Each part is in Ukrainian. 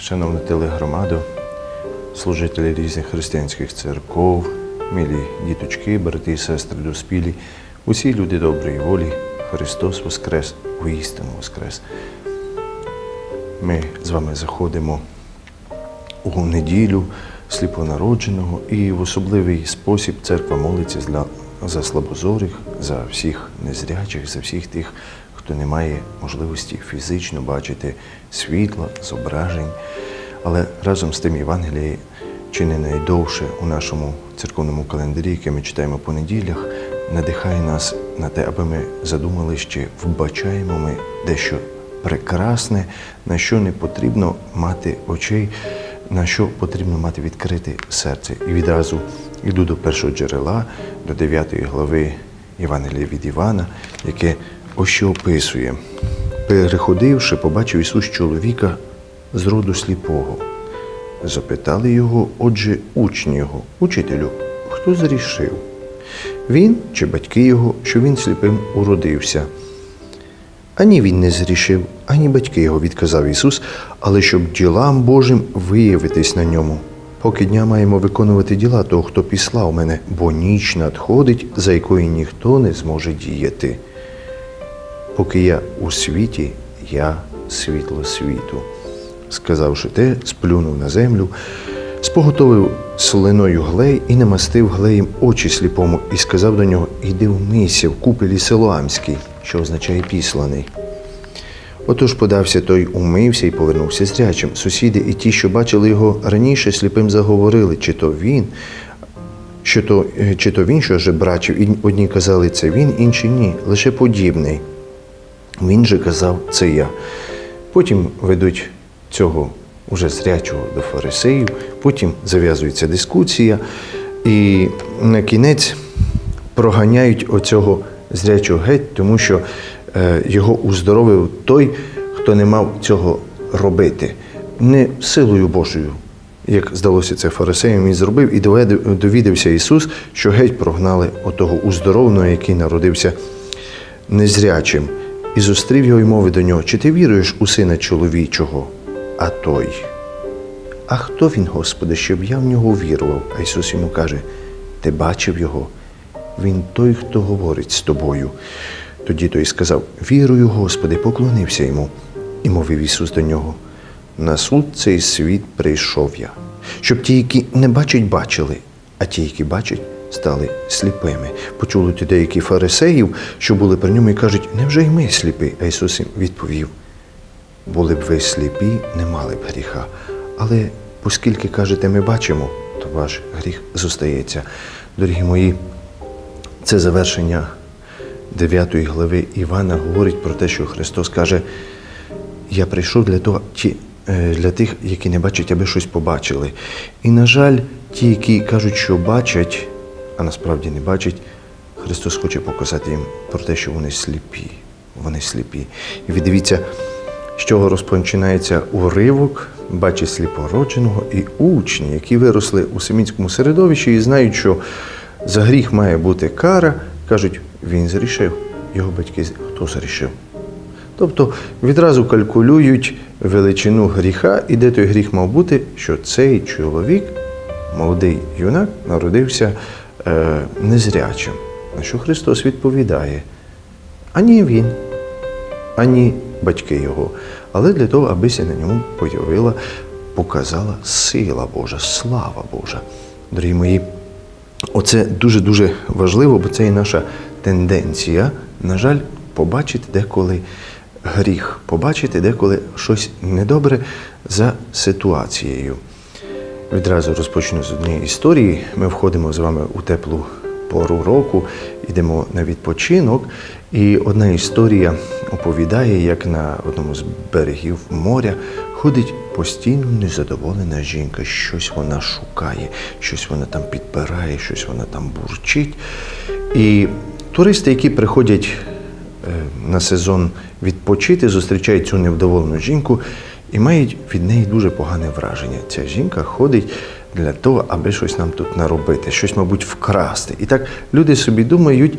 шановна телегромадо, служителі різних християнських церков, милі діточки, брати і сестри доспілі, усі люди доброї волі, Христос Воскрес, воістину Воскрес. Ми з вами заходимо у неділю сліпонародженого і в особливий спосіб церква молиться за слабозорих, за всіх незрячих, за всіх тих, хто не має можливості фізично бачити світла, зображень. Але разом з тим Євангеліє чи не найдовше у нашому церковному календарі, який ми читаємо по неділях, надихає нас на те, аби ми задумали, чи вбачаємо ми дещо прекрасне, на що не потрібно мати очей, на що потрібно мати відкрите серце. І відразу йду до першого джерела, до 9 глави Євангелія від Івана, яке ось що описує. Переходивши, побачив Ісус чоловіка з роду сліпого. Запитали його, отже, учні його, учителю, хто зрішив? Він чи батьки його, що він сліпим уродився? Ані він не зрішив, ані батьки його, відказав Ісус, але щоб ділам Божим виявитись на ньому. Поки дня маємо виконувати діла того, хто післав мене, бо ніч надходить, за якою ніхто не зможе діяти. Поки я у світі, я світло світу. Сказавши те, сплюнув на землю, споготовив слиною глей і намастив глеєм очі сліпому, і сказав до нього: Іди вмийся в купелі Силоамській, що означає післаний. Отож подався той, умився і повернувся зрячим. Сусіди і ті, що бачили його раніше, сліпим заговорили, чи то він, що то, е, чи то він, що жебрачив, і одні казали, це він, інші ні, лише подібний. Він же казав, це я. Потім ведуть цього уже зрячого до фарисеїв, потім зав'язується дискусія, і на кінець проганяють оцього зрячого геть, тому що е, його уздоровив той, хто не мав цього робити, не силою Божою. Як здалося це фарисеям, він зробив і довідався Ісус, що геть прогнали отого уздоровленого, який народився незрячим, і зустрів його й мовив до нього: Чи ти віруєш у сина чоловічого? А той. А хто він, Господи, щоб я в нього вірував? А Ісус йому каже: Ти бачив його? Він той, хто говорить з тобою. Тоді той сказав: Вірую, Господи, поклонився йому. І мовив Ісус до нього: На суд цей світ прийшов я, щоб ті, які не бачать, бачили, а ті, які бачать, стали сліпими. Почули ті деякі фарисеїв, що були при ньому, і кажуть, невже й ми сліпі? А Ісус їм відповів: були б ви сліпі, не мали б гріха. Але оскільки кажете, ми бачимо, то ваш гріх зостається. Дорогі мої, це завершення 9 глави Івана говорить про те, що Христос каже: Я прийшов для того, ті, е, для тих, які не бачать, аби щось побачили. І, на жаль, ті, які кажуть, що бачать, а насправді не бачать, Христос хоче показати їм про те, що вони сліпі. Вони сліпі. І ви дивіться, з чого розпочинається уривок, бачить сліпородженого і учні, які виросли у семітському середовищі і знають, що за гріх має бути кара, кажуть, він зрішив. Його батьки хто зрішив? Тобто відразу калькулюють величину гріха, і де той гріх мав бути, що цей чоловік, молодий юнак, народився незрячим. На що Христос відповідає? Ані він, ані батьки його, але для того, абися на ньому появила, показала сила Божа, слава Божа. Дорогі мої, оце дуже-дуже важливо, бо це і наша тенденція, на жаль, побачити деколи гріх, побачити деколи щось недобре за ситуацією. Відразу розпочну з однієї історії. Ми входимо з вами у теплу пору року, йдемо на відпочинок. І одна історія оповідає, як на одному з берегів моря ходить постійно незадоволена жінка. Щось вона шукає, щось вона там підбирає, щось вона там бурчить. І туристи, які приходять е, на сезон відпочити, зустрічають цю невдоволену жінку і мають від неї дуже погане враження. Ця жінка ходить для того, аби щось нам тут наробити, щось, мабуть, вкрасти. І так люди собі думають,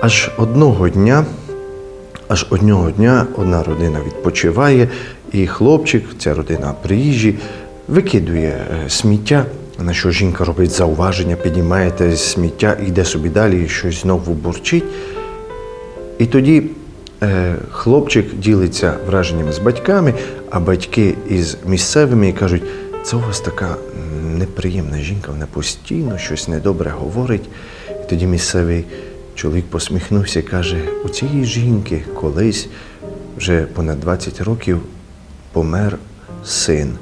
аж одного дня, аж одного дня одна родина відпочиває, І хлопчик, ця родина приїжджі, викидує е, сміття, на що жінка робить зауваження, піднімає сміття, йде собі далі, і щось знову бурчить. І тоді е, хлопчик ділиться враженнями з батьками, а батьки із місцевими кажуть, це у вас така неприємна жінка, вона постійно щось недобре говорить. І тоді місцевий чоловік посміхнувся і каже: у цієї жінки колись вже понад 20 років помер син.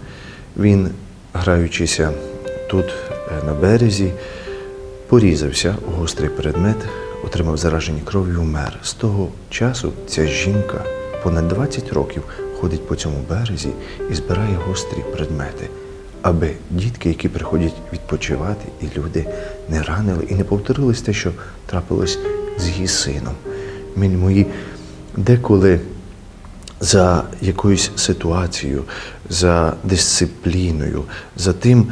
Він, граючися тут е, на березі, порізався у гострий предмет, отримав зараження кров'ю і умер. З того часу ця жінка понад 20 років ходить по цьому березі і збирає гострі предмети, аби дітки, які приходять відпочивати, і люди не ранили і не повторилось те, що трапилось з її сином. Милі мої, деколи за якоюсь ситуацією, за дисципліною, за тим,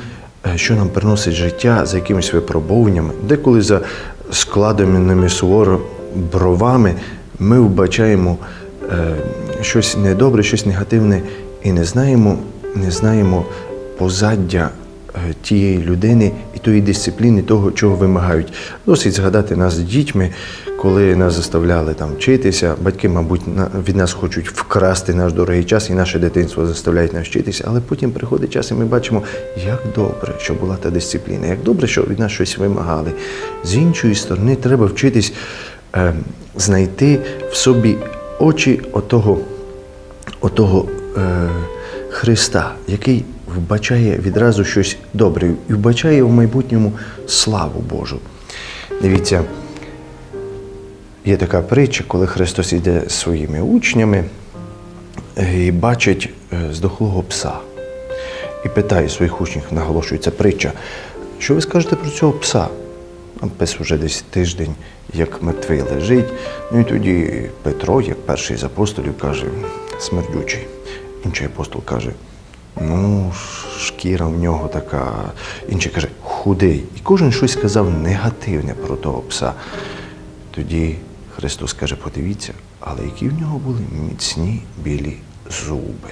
е, що нам приносить життя, за якимись випробовуваннями, деколи за складеними суворо бровами ми вбачаємо е, щось недобре, щось негативне і не знаємо, не знаємо позаддя е, тієї людини і тої дисципліни, того, чого вимагають. Досить згадати нас дітьми, коли нас заставляли там вчитися. Батьки, мабуть, від нас хочуть вкрасти наш дорогий час, і наше дитинство заставляють нас вчитися. Але потім приходить час, і ми бачимо, як добре, що була та дисципліна, як добре, що від нас щось вимагали. З іншої сторони, треба вчитись е, знайти в собі очі отого отого е, Христа, який вбачає відразу щось добре і вбачає в майбутньому славу Божу. Дивіться, є така притча, коли Христос йде зі своїми учнями і бачить е, здохлого пса. І питає своїх учнів, наголошується притча, що ви скажете про цього пса? А пес вже десь тиждень, як мертвий лежить. Ну і тоді Петро, як перший з апостолів, каже, смердючий. Інший апостол каже, ну, шкіра в нього така. Інший каже, худий. І кожен щось сказав негативне про того пса. Тоді Христос каже, подивіться, але які в нього були міцні білі зуби.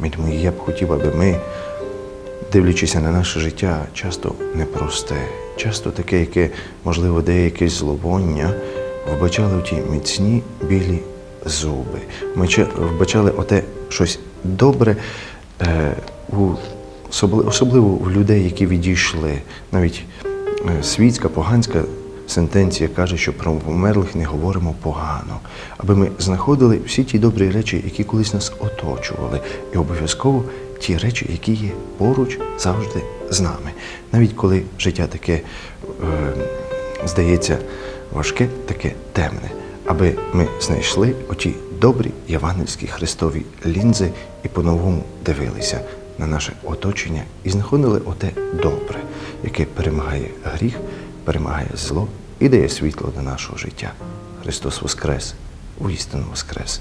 Мій мої, я б хотів, аби ми дивлячися на наше життя, часто непросте, часто таке, яке, можливо, дає якесь зловоння, вбачали ті міцні білі зуби. Ми вбачали оте щось добре, е, у, особливо в людей, які відійшли. Навіть е, світська, поганська сентенція каже, що про померлих не говоримо погано, аби ми знаходили всі ті добрі речі, які колись нас оточували, і обов'язково ті речі, які є поруч завжди з нами. Навіть коли життя таке е, здається важке, таке темне, аби ми знайшли оті добрі євангельські Христові лінзи і по-новому дивилися на наше оточення і знаходили оте добре, яке перемагає гріх, перемагає зло і дає світло до нашого життя. Христос Воскрес, воістину Воскрес!